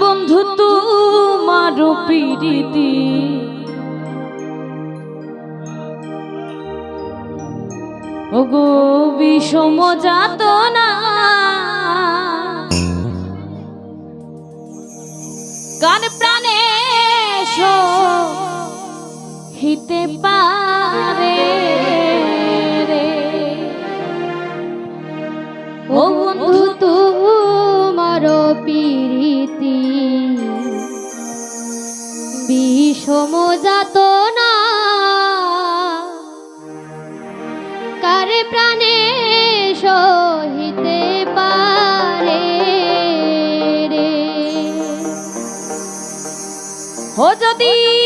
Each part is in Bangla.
বন্ধু তোমার পিড়িতি ওগো বিষম যাত না কান প্রাণে হিতে পারে। সমজাত না কারে প্রাণে সহিতে পারে রে? ও যদি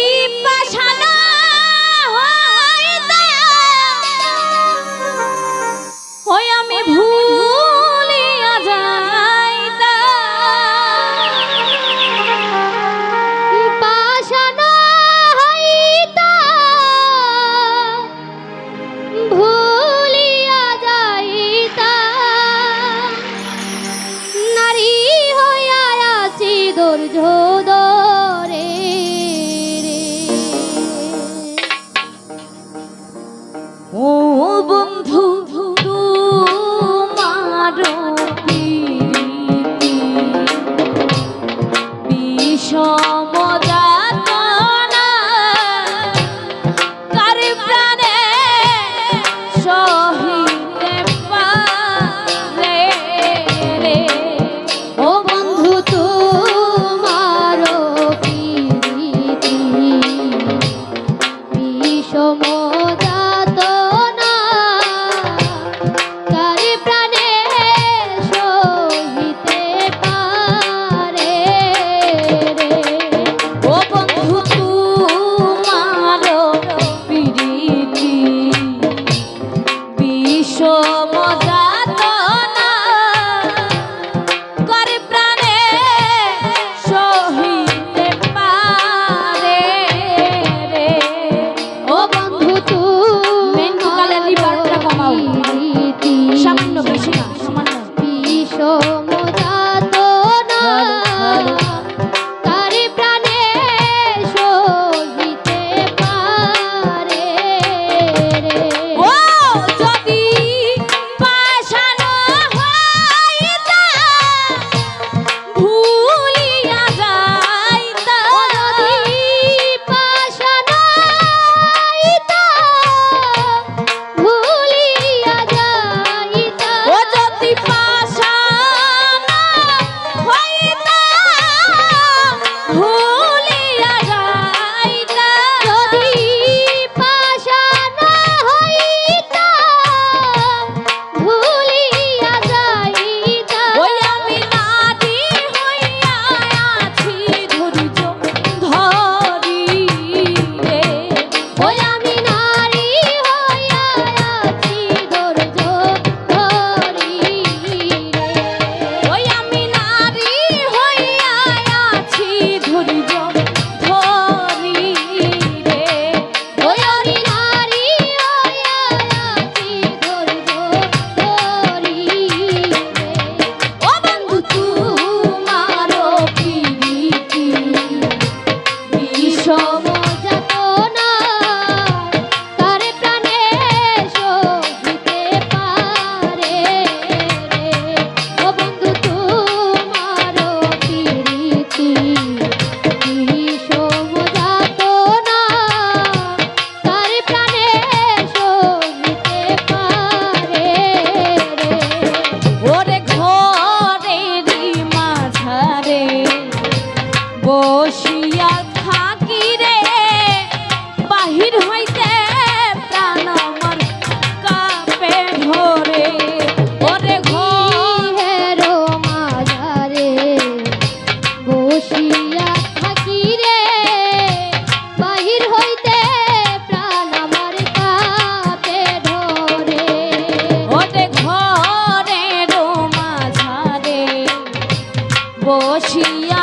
বসিয়া